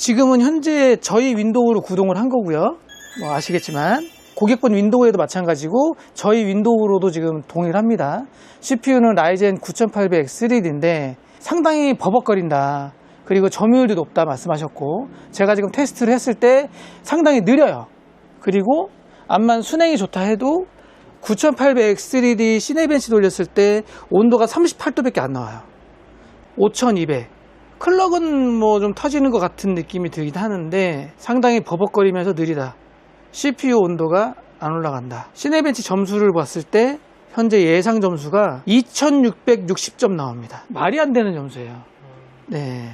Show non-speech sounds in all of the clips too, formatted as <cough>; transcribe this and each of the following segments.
지금은 현재 저희 윈도우로 구동을 한 거고요. 뭐 아시겠지만 고객분 윈도우에도 마찬가지고 저희 윈도우로도 지금 동일합니다. CPU는 라이젠 9800 3D인데 상당히 버벅거린다. 그리고 점유율도 높다 말씀하셨고 제가 지금 테스트를 했을 때 상당히 느려요. 그리고 암만 순행이 좋다 해도 9800 3D 시네벤치 돌렸을 때 온도가 38도밖에 안 나와요. 5200. 클럭은 뭐 좀 터지는 것 같은 느낌이 들긴 하는데 상당히 버벅거리면서 느리다. CPU 온도가 안 올라간다. 시네벤치 점수를 봤을 때 현재 예상 점수가 2660점 나옵니다. 말이 안 되는 점수예요. 네.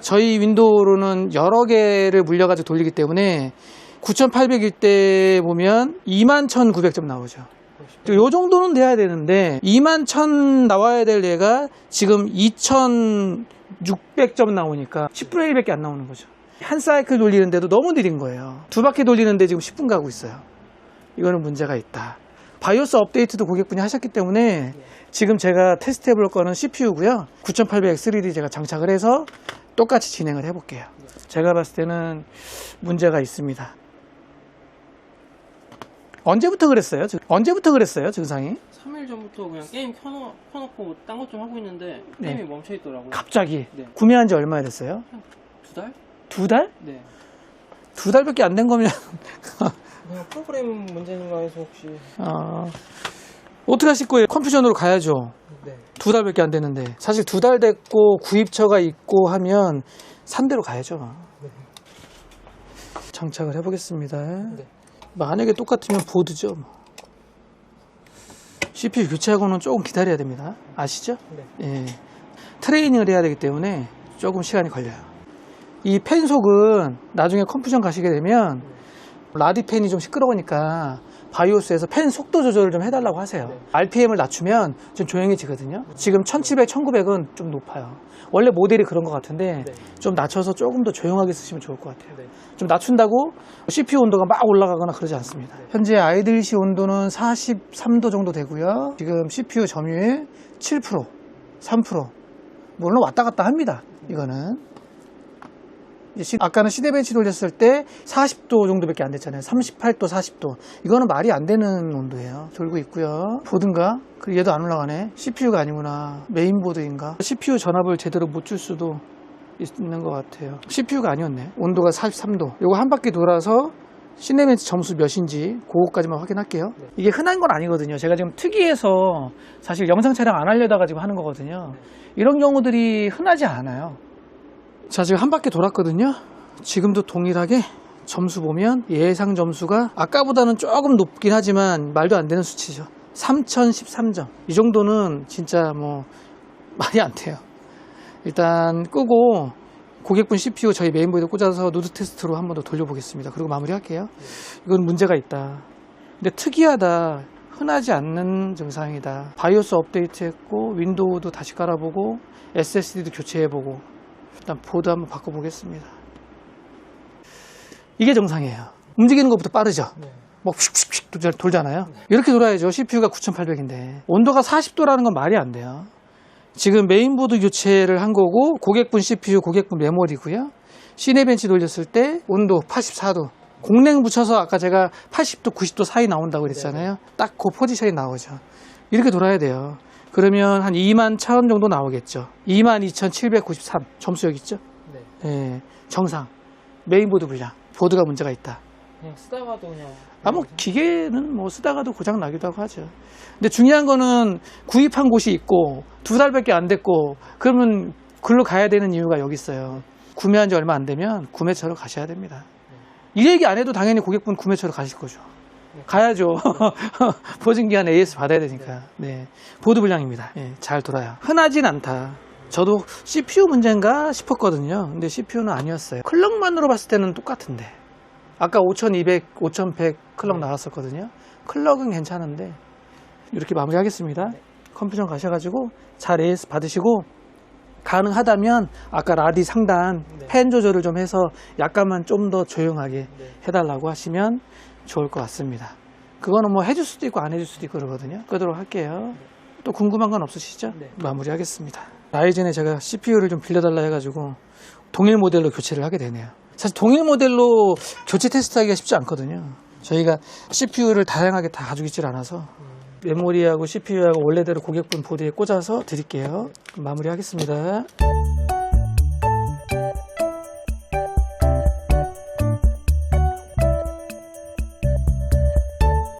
저희 윈도우로는 여러 개를 물려가지고 돌리기 때문에 9800일 때 보면 21,900점 나오죠. 요 정도는 돼야 되는데 21,000 나와야 될 얘가 지금 2,600점 나오니까 10분의 1밖에 안 나오는 거죠. 한 사이클 돌리는데도 너무 느린 거예요. 두 바퀴 돌리는데 지금 10분 가고 있어요. 이거는 문제가 있다. 바이오스 업데이트도 고객분이 하셨기 때문에 지금 제가 테스트 해볼 거는 CPU고요. 9800X3D 제가 장착을 해서 똑같이 진행을 해볼게요. 제가 봤을 때는 문제가 있습니다. 언제부터 그랬어요? 증- 언제부터 그랬어요? 증상이? 3일 전부터 그냥 게임 켜놓, 켜놓고 딴 것 좀 하고 있는데 네. 게임이 멈춰 있더라고요. 갑자기 네. 구매한 지 얼마나 됐어요? 두 달? 두 달? 네. 두 달밖에 안 된 거면 <laughs> 그냥 프로그램 문제인가 해서 혹시. 어, 어떻게 하실 거예요? 컴퓨전으로 가야죠. 네. 두 달밖에 안 됐는데 사실 두 달 됐고 구입처가 있고 하면 산 대로 가야죠. 장착을 해보겠습니다. 네. 만약에 똑같으면 보드죠. 뭐. CPU 교체하고는 조금 기다려야 됩니다. 아시죠? 네. 예. 트레이닝을 해야 되기 때문에 조금 시간이 걸려요. 이펜 속은 나중에 컴퓨전 가시게 되면 라디 펜이 좀 시끄러우니까 바이오스에서 펜 속도 조절을 좀 해달라고 하세요. 네. RPM을 낮추면 좀 조용해지거든요. 지금 1700, 1900은 좀 높아요. 원래 모델이 그런 것 같은데 네. 좀 낮춰서 조금 더 조용하게 쓰시면 좋을 것 같아요. 네. 좀 낮춘다고 CPU 온도가 막 올라가거나 그러지 않습니다. 현재 아이들시 온도는 43도 정도 되고요. 지금 CPU 점유율 7%, 3%. 물론 왔다 갔다 합니다. 이거는. 아까는 시대벤치 돌렸을 때 40도 정도밖에 안 됐잖아요. 38도, 40도. 이거는 말이 안 되는 온도예요. 돌고 있고요. 보든가? 그리고 얘도 안 올라가네. CPU가 아니구나. 메인보드인가? CPU 전압을 제대로 못 줄 수도 있는 것 같아요. CPU가 아니었네. 온도가 43도. 이거 한 바퀴 돌아서 시네멘트 점수 몇인지 그거까지만 확인할게요. 네. 이게 흔한 건 아니거든요. 제가 지금 특이해서 사실 영상 촬영 안 하려다가 지금 하는 거거든요. 이런 경우들이 흔하지 않아요. 자, 지금 한 바퀴 돌았거든요. 지금도 동일하게 점수 보면 예상 점수가 아까보다는 조금 높긴 하지만 말도 안 되는 수치죠. 3013점. 이 정도는 진짜 뭐 말이 안 돼요. 일단 끄고 고객분 CPU 저희 메인보드에 꽂아서 누드 테스트로 한 번 더 돌려보겠습니다. 그리고 마무리할게요. 이건 문제가 있다. 근데 특이하다. 흔하지 않는 증상이다. 바이오스 업데이트 했고 윈도우도 다시 깔아보고 SSD도 교체해보고 일단 보드 한번 바꿔보겠습니다. 이게 정상이에요. 움직이는 것부터 빠르죠. 네. 뭐 휙휙휙 돌- 돌잖아요. 이렇게 돌아야죠. CPU가 9800인데 온도가 40도라는 건 말이 안 돼요. 지금 메인보드 교체를 한 거고 고객분 CPU, 고객분 메모리고요. 시네벤치 돌렸을 때 온도 84도. 공랭 붙여서 아까 제가 80도, 90도 사이 나온다고 그랬잖아요. 딱 그 포지션이 나오죠. 이렇게 돌아야 돼요. 그러면 한 2만 1000 정도 나오겠죠. 22,793 점수 여기 있죠? 네. 예, 정상. 메인보드 불량. 보드가 문제가 있다. 그냥 쓰다가도 그냥. 아, 뭐, 기계는 뭐 쓰다가도 고장 나기도 하고 하죠. 근데 중요한 거는 구입한 곳이 있고, 두 달밖에 안 됐고, 그러면 글로 가야 되는 이유가 여기 있어요. 구매한 지 얼마 안 되면 구매처로 가셔야 됩니다. 이 얘기 안 해도 당연히 고객분 구매처로 가실 거죠. 가야죠. <laughs> 보증기한 AS 받아야 되니까. 네. 보드 불량입니다. 예, 잘 돌아요. 흔하진 않다. 저도 CPU 문제인가 싶었거든요. 근데 CPU는 아니었어요. 클럭만으로 봤을 때는 똑같은데. 아까 5200, 5100 클럭 나왔었거든요. 클럭은 괜찮은데 이렇게 마무리하겠습니다. 컴퓨터 가셔가지고 잘 AS 받으시고 가능하다면 아까 라디 상단 네. 팬 조절을 좀 해서 약간만 좀 더 조용하게 네. 해달라고 하시면 좋을 것 같습니다. 그거는 뭐 해줄 수도 있고 안 해줄 수도 있고 그러거든요. 끄도록 할게요. 또 궁금한 건 없으시죠? 네. 마무리하겠습니다. 라이젠에 제가 CPU를 좀 빌려달라 해가지고 동일 모델로 교체를 하게 되네요. 사실 동일 모델로 교체 테스트하기가 쉽지 않거든요. 저희가 CPU를 다양하게 다 가지고 있질 않아서 메모리하고 CPU하고 원래대로 고객분 보드에 꽂아서 드릴게요. 마무리하겠습니다.